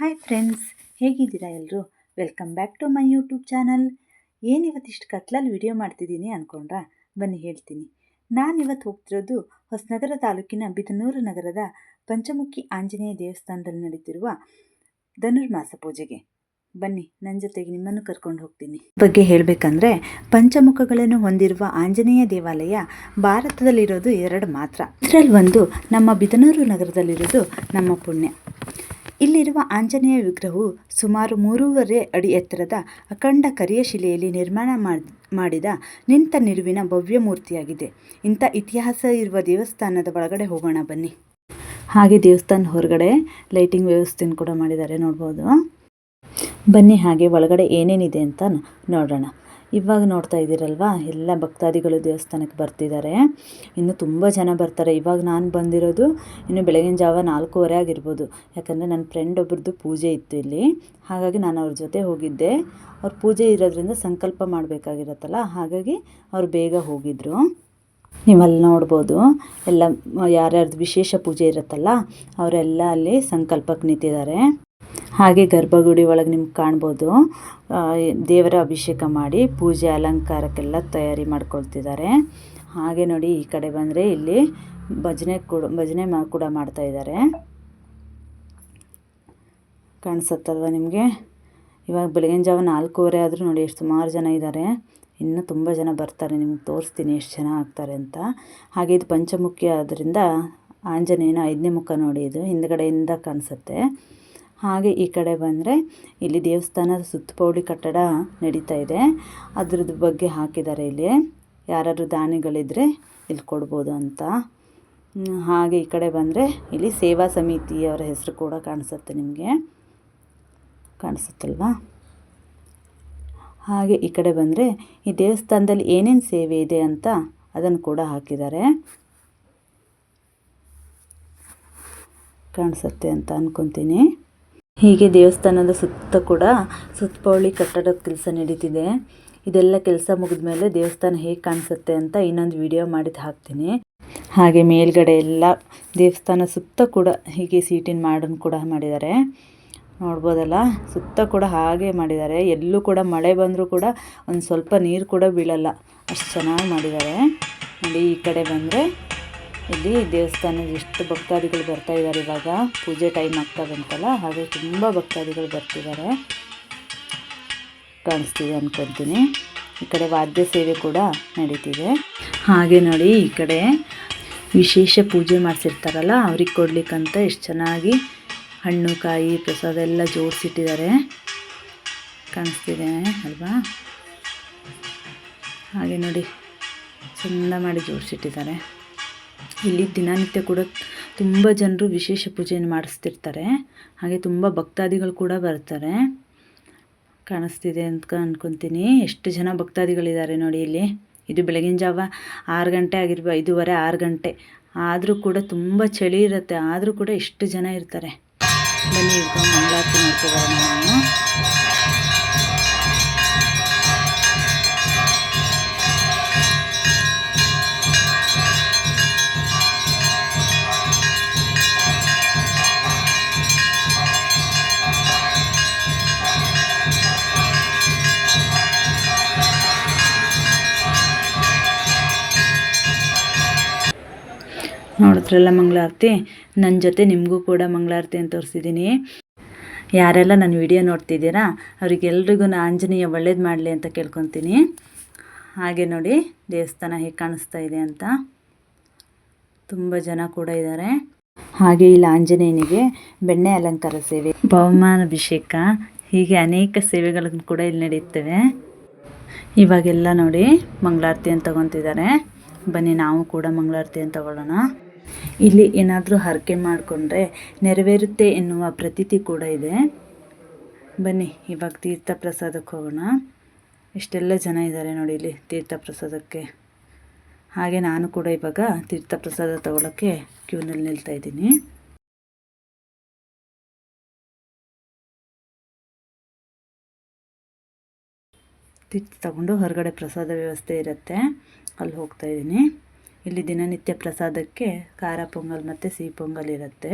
Hi friends ಹೇಗಿದ್ದೀರಾ ಎಲ್ಲರೂ welcome back to my YouTube channel ಏನಿವತ್ತಿಷ್ಟು ಕತ್ಲಲ್ಲಿ ವಿಡಿಯೋ ಮಾಡ್ತಿದ್ದೀನಿ ಅಂದ್ಕೊಂಡ್ರಾ ಬನ್ನಿ ಹೇಳ್ತೀನಿ. ನಾನಿವತ್ತು ಹೋಗ್ತಿರೋದು ಹೊಸನಗರ ತಾಲೂಕಿನ ಬಿದನೂರು ನಗರದ ಪಂಚಮುಖಿ ಆಂಜನೇಯ ದೇವಸ್ಥಾನದಲ್ಲಿ ನಡೀತಿರುವ ಧನುರ್ಮಾಸ ಪೂಜೆಗೆ. ಬನ್ನಿ ನನ್ನ ಜೊತೆಗೆ ನಿಮ್ಮನ್ನು ಕರ್ಕೊಂಡು ಹೋಗ್ತೀನಿ. ಬಗ್ಗೆ ಹೇಳಬೇಕಂದ್ರೆ, ಪಂಚಮುಖಗಳನ್ನು ಹೊಂದಿರುವ ಆಂಜನೇಯ ದೇವಾಲಯ ಭಾರತದಲ್ಲಿರೋದು ಎರಡು ಮಾತ್ರ. ಇದರಲ್ಲಿ ಒಂದು ನಮ್ಮ ಬಿದನೂರು ನಗರದಲ್ಲಿರೋದು ನಮ್ಮ ಪುಣ್ಯ. ಇಲ್ಲಿರುವ ಆಂಜನೇಯ ವಿಗ್ರಹವು ಸುಮಾರು ಮೂರುವರೆ ಅಡಿ ಎತ್ತರದ ಅಖಂಡ ಕರಿಯ ಶಿಲೆಯಲ್ಲಿ ನಿರ್ಮಾಣ ಮಾಡಿದ ನಿಂತ ನಿರುವಿನ ಭವ್ಯ ಮೂರ್ತಿಯಾಗಿದೆ. ಇಂಥ ಇತಿಹಾಸ ಇರುವ ದೇವಸ್ಥಾನದ ಒಳಗಡೆ ಹೋಗೋಣ ಬನ್ನಿ. ಹಾಗೆ ದೇವಸ್ಥಾನ ಹೊರಗಡೆ ಲೈಟಿಂಗ್ ವ್ಯವಸ್ಥೆಯನ್ನು ಕೂಡ ಮಾಡಿದ್ದಾರೆ ನೋಡ್ಬೋದು. ಬನ್ನಿ ಹಾಗೆ ಒಳಗಡೆ ಏನೇನಿದೆ ಅಂತ ನೋಡೋಣ. ಇವಾಗ ನೋಡ್ತಾ ಇದ್ದೀರಲ್ವಾ? ಎಲ್ಲ ಭಕ್ತಾದಿಗಳು ದೇವಸ್ಥಾನಕ್ಕೆ ಬರ್ತಿದ್ದಾರೆ. ಇನ್ನು ತುಂಬ ಜನ ಬರ್ತಾರೆ. ಇವಾಗ ನಾನು ಬಂದಿರೋದು ಇನ್ನು ಬೆಳಗಿನ ಜಾವ ನಾಲ್ಕೂವರೆ ಆಗಿರ್ಬೋದು. ಯಾಕಂದರೆ ನನ್ನ ಫ್ರೆಂಡ್ ಒಬ್ರದ್ದು ಪೂಜೆ ಇತ್ತು ಇಲ್ಲಿ. ಹಾಗಾಗಿ ನಾನು ಅವ್ರ ಜೊತೆ ಹೋಗಿದ್ದೆ. ಅವ್ರ ಪೂಜೆ ಇರೋದ್ರಿಂದ ಸಂಕಲ್ಪ ಮಾಡಬೇಕಾಗಿರತ್ತಲ್ಲ? ಹಾಗಾಗಿ ಅವ್ರು ಬೇಗ ಹೋಗಿದ್ದರು ನೀವಲ್ಲಿ ನೋಡ್ಬೋದು. ಎಲ್ಲ ಯಾರ್ಯಾರ್ದು ವಿಶೇಷ ಪೂಜೆ ಇರುತ್ತಲ್ಲ, ಅವರೆಲ್ಲ ಅಲ್ಲಿ ಸಂಕಲ್ಪಕ್ಕೆ ನಿಂತಿದ್ದಾರೆ. ಹಾಗೆ ಗರ್ಭಗುಡಿ ಒಳಗೆ ನಿಮ್ಗೆ ಕಾಣ್ಬೋದು. ದೇವರ ಅಭಿಷೇಕ ಮಾಡಿ ಪೂಜೆ ಅಲಂಕಾರಕ್ಕೆಲ್ಲ ತಯಾರಿ ಮಾಡ್ಕೊಳ್ತಿದ್ದಾರೆ. ಹಾಗೆ ನೋಡಿ ಈ ಕಡೆ ಬಂದರೆ ಇಲ್ಲಿ ಭಜನೆ ಕೂಡ ಭಜನೆ ಕೂಡ ಮಾಡ್ತಾಯಿದ್ದಾರೆ ಕಾಣಿಸುತ್ತಲ್ವ ನಿಮಗೆ? ಇವಾಗ ಬೆಳಗಿನ ಜಾವ ನಾಲ್ಕೂವರೆ ಆದರೂ ನೋಡಿ ಎಷ್ಟು ಸುಮಾರು ಜನ ಇದ್ದಾರೆ. ಇನ್ನೂ ತುಂಬ ಜನ ಬರ್ತಾರೆ, ನಿಮ್ಗೆ ತೋರಿಸ್ತೀನಿ ಎಷ್ಟು ಜನ ಆಗ್ತಾರೆ ಅಂತ. ಹಾಗೆ ಇದು ಪಂಚಮುಖಿ ಆದ್ದರಿಂದ ಆಂಜನೇಯನ ಐದನೇ ಮುಖ ನೋಡಿ ಇದು, ಹಿಂದ್ಗಡೆಯಿಂದ ಕಾಣಿಸುತ್ತೆ. ಹಾಗೆ ಈ ಕಡೆ ಬಂದರೆ ಇಲ್ಲಿ ದೇವಸ್ಥಾನದ ಸುತ್ತಪೌಳಿ ಕಟ್ಟಡ ನಡೀತಾ ಇದೆ. ಅದ್ರದ್ದು ಬಗ್ಗೆ ಹಾಕಿದ್ದಾರೆ ಇಲ್ಲಿ. ಯಾರಾದರೂ ದಾನಿಗಳಿದ್ದರೆ ಇಲ್ಲಿ ಕೊಡ್ಬೋದು ಅಂತ. ಹಾಗೆ ಈ ಕಡೆ ಬಂದರೆ ಇಲ್ಲಿ ಸೇವಾ ಸಮಿತಿಯವರ ಹೆಸರು ಕೂಡ ಕಾಣಿಸುತ್ತೆ ನಿಮಗೆ. ಕಾಣಿಸುತ್ತಲ್ವಾ? ಹಾಗೆ ಈ ಕಡೆ ಬಂದರೆ ಈ ದೇವಸ್ಥಾನದಲ್ಲಿ ಏನೇನು ಸೇವೆ ಇದೆ ಅಂತ ಅದನ್ನು ಕೂಡ ಹಾಕಿದ್ದಾರೆ. ಕಾಣಿಸುತ್ತೆ ಅಂತ ಅಂದ್ಕೊತೀನಿ ಹೀಗೆ ದೇವಸ್ಥಾನದ ಸುತ್ತ ಕೂಡ ಸುತ್ತಪೌಳಿ ಕಟ್ಟಡದ ಕೆಲಸ ನಡೀತಿದೆ. ಇದೆಲ್ಲ ಕೆಲಸ ಮುಗಿದ ಮೇಲೆ ದೇವಸ್ಥಾನ ಹೇಗೆ ಕಾಣಿಸುತ್ತೆ ಅಂತ ಇನ್ನೊಂದು ವಿಡಿಯೋ ಮಾಡಿದ್ದು ಹಾಕ್ತೀನಿ. ಹಾಗೆ ಮೇಲ್ಗಡೆ ಎಲ್ಲ ದೇವಸ್ಥಾನ ಸುತ್ತ ಕೂಡ ಹೀಗೆ ಸೀಟಿನ ಮಾಡನ್ ಕೂಡ ಮಾಡಿದ್ದಾರೆ. ನೋಡ್ಬೋದಲ್ಲ? ಸುತ್ತ ಕೂಡ ಹಾಗೆ ಮಾಡಿದ್ದಾರೆ. ಎಲ್ಲೂ ಕೂಡ ಮಳೆ ಬಂದರೂ ಕೂಡ ಒಂದು ಸ್ವಲ್ಪ ನೀರು ಕೂಡ ಬೀಳಲ್ಲ. ಅಷ್ಟು ಚೆನ್ನಾಗಿ ಮಾಡಿದ್ದಾರೆ. ನೋಡಿ ಈ ಕಡೆ ಬಂದರೆ ಇಲ್ಲಿ ದೇವಸ್ಥಾನದ ಎಷ್ಟು ಭಕ್ತಾದಿಗಳು ಬರ್ತಾ ಇದ್ದಾರೆ ಇವಾಗ? ಪೂಜೆ ಟೈಮ್ ಆಗ್ತಾ ಬಂತಲ್ಲ? ಹಾಗೆ ತುಂಬ ಭಕ್ತಾದಿಗಳು ಬರ್ತಿದ್ದಾರೆ. ಕಾಣಿಸ್ತಿದೆ ಅಂದ್ಕೊತೀನಿ ಈ ಕಡೆ ವಾದ್ಯ ಸೇವೆ ಕೂಡ ನಡೀತಿದೆ. ಹಾಗೆ ನೋಡಿ, ಈ ಕಡೆ ವಿಶೇಷ ಪೂಜೆ ಮಾಡಿಸಿರ್ತಾರಲ್ಲ, ಅವ್ರಿಗೆ ಕೊಡ್ಲಿಕ್ಕಂತ ಎಷ್ಟು ಚೆನ್ನಾಗಿ ಹಣ್ಣು, ಕಾಯಿ, ಪ್ರಸಾದ ಎಲ್ಲ ಜೋಡಿಸಿಟ್ಟಿದ್ದಾರೆ. ಕಾಣಿಸ್ತಿದೆ ಅಲ್ವಾ? ಹಾಗೆ ನೋಡಿ, ಚೆಂದ ಮಾಡಿ ಜೋಡಿಸಿಟ್ಟಿದ್ದಾರೆ. ಇಲ್ಲಿ ದಿನನಿತ್ಯ ಕೂಡ ತುಂಬ ಜನರು ವಿಶೇಷ ಪೂಜೆಯನ್ನು ಮಾಡಿಸ್ತಿರ್ತಾರೆ. ಹಾಗೆ ತುಂಬ ಭಕ್ತಾದಿಗಳು ಕೂಡ ಬರ್ತಾರೆ. ಕಾಣಿಸ್ತಿದೆ ಅಂತ ಅಂದ್ಕೊತೀನಿ ಎಷ್ಟು ಜನ ಭಕ್ತಾದಿಗಳಿದ್ದಾರೆ ನೋಡಿ ಇಲ್ಲಿ. ಇದು ಬೆಳಗಿನ ಜಾವ ಆರು ಗಂಟೆ ಆಗಿರ್ಬೋದು ಐದೂವರೆ ಆರು ಗಂಟೆ. ಆದರೂ ಕೂಡ ತುಂಬ ಚಳಿ ಇರುತ್ತೆ. ಆದರೂ ಕೂಡ ಎಷ್ಟು ಜನ ಇರ್ತಾರೆ. ಬನ್ನಿ ಮಂಗಳಾರತಿ ಮಾಡ್ಕೋಬಾರ ನಾನು. ನೋಡಿದ್ರಲ್ಲ ಮಂಗಳಾರತಿ? ನನ್ನ ಜೊತೆ ನಿಮಗೂ ಕೂಡ ಮಂಗಳಾರತಿ ಅಂತ ತೋರಿಸಿದ್ದೀನಿ ಯಾರೆಲ್ಲ ನನ್ನ ವಿಡಿಯೋ ನೋಡ್ತಿದ್ದೀರಾ, ಅವ್ರಿಗೆಲ್ರಿಗೂ ನಾನು ಆಂಜನೇಯ ಒಳ್ಳೇದು ಮಾಡಲಿ ಅಂತ ಕೇಳ್ಕೊತೀನಿ. ಹಾಗೆ ನೋಡಿ, ದೇವಸ್ಥಾನ ಹೇಗೆ ಕಾಣಿಸ್ತಾ ಇದೆ ಅಂತ. ತುಂಬ ಜನ ಕೂಡ ಇದ್ದಾರೆ ಹಾಗೆ ಇಲ್ಲಿ ಆಂಜನೇಯನಿಗೆ ಬೆಣ್ಣೆ ಅಲಂಕಾರ ಸೇವೆ. ಅಭಿಷೇಕ ಹೀಗೆ ಅನೇಕ ಸೇವೆಗಳನ್ನು ಕೂಡ ಇಲ್ಲಿ ನಡೆಯುತ್ತವೆ. ಇವಾಗೆಲ್ಲ ನೋಡಿ, ಮಂಗಳಾರತಿ ಅಂತ ತಗೊತಿದ್ದಾರೆ. ಬನ್ನಿ, ನಾವು ಕೂಡ ಮಂಗಳಾರತಿ ತಗೊಳ್ಳೋಣ. ಇಲ್ಲಿ ಏನಾದರೂ ಹರಕೆ ಮಾಡಿಕೊಂಡ್ರೆ ನೆರವೇರುತ್ತೆ ಎನ್ನುವ ಪ್ರತೀತಿ ಕೂಡ ಇದೆ. ಬನ್ನಿ, ಇವಾಗ ತೀರ್ಥ ಪ್ರಸಾದಕ್ಕೆ ಹೋಗೋಣ. ಇಷ್ಟೆಲ್ಲ ಜನ ಇದ್ದಾರೆ ನೋಡಿ ಇಲ್ಲಿ ತೀರ್ಥ ಪ್ರಸಾದಕ್ಕೆ ಹಾಗೆ ನಾನು ಕೂಡ ಇವಾಗ ತೀರ್ಥ ಪ್ರಸಾದ ತಗೊಳ್ಳೋಕ್ಕೆ ಕ್ಯೂನಲ್ಲಿ ನಿಲ್ತಾ ಇದ್ದೀನಿ. ತೀರ್ಥ ತಗೊಂಡು ಹೊರಗಡೆ ಪ್ರಸಾದ ವ್ಯವಸ್ಥೆ ಇರುತ್ತೆ. ಅಲ್ಲಿ ಹೋಗ್ತಾ ಇದ್ದೀನಿ. ಇಲ್ಲಿ ದಿನನಿತ್ಯ ಪ್ರಸಾದಕ್ಕೆ ಖಾರ ಪೊಂಗಲ್ ಮತ್ತು ಸಿಹಿ ಪೊಂಗಲ್ ಇರುತ್ತೆ.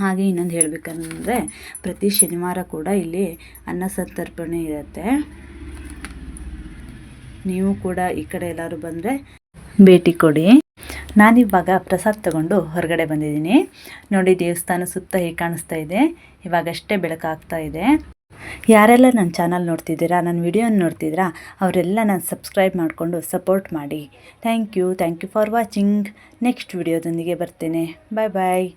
ಹಾಗೆ ಇನ್ನೊಂದು ಹೇಳಬೇಕಂದ್ರೆ ಪ್ರತಿ ಶನಿವಾರ ಕೂಡ ಇಲ್ಲಿ ಅನ್ನ ಸಂತರ್ಪಣೆ ಇರುತ್ತೆ. ನೀವು ಕೂಡ ಈ ಕಡೆ ಎಲ್ಲರೂ ಬಂದರೆ ಭೇಟಿ ಕೊಡಿ. ನಾನಿವಾಗ ಪ್ರಸಾದ್ ತಗೊಂಡು ಹೊರಗಡೆ ಬಂದಿದ್ದೀನಿ. ನೋಡಿ ದೇವಸ್ಥಾನ ಸುತ್ತ ಹೀಗೆ ಕಾಣಿಸ್ತಾ ಇದೆ. ಇವಾಗಷ್ಟೇ ಬೆಳಕಾಗ್ತಾ ಇದೆ. ಯಾರೆಲ್ಲ ನನ್ನ ಚಾನಲ್ ನೋಡ್ತಿದ್ದೀರಾ, ನನ್ನ ವಿಡಿಯೋನ ನೋಡ್ತಿದ್ದೀರಾ, ಅವರೆಲ್ಲ ನಾನು ಸಬ್ಸ್ಕ್ರೈಬ್ ಮಾಡಿಕೊಂಡು ಸಪೋರ್ಟ್ ಮಾಡಿ. Thank you thank you for watching. Next ವಿಡಿಯೋದೊಂದಿಗೆ ಬರ್ತೇನೆ. ಬಾಯ್ ಬಾಯ್.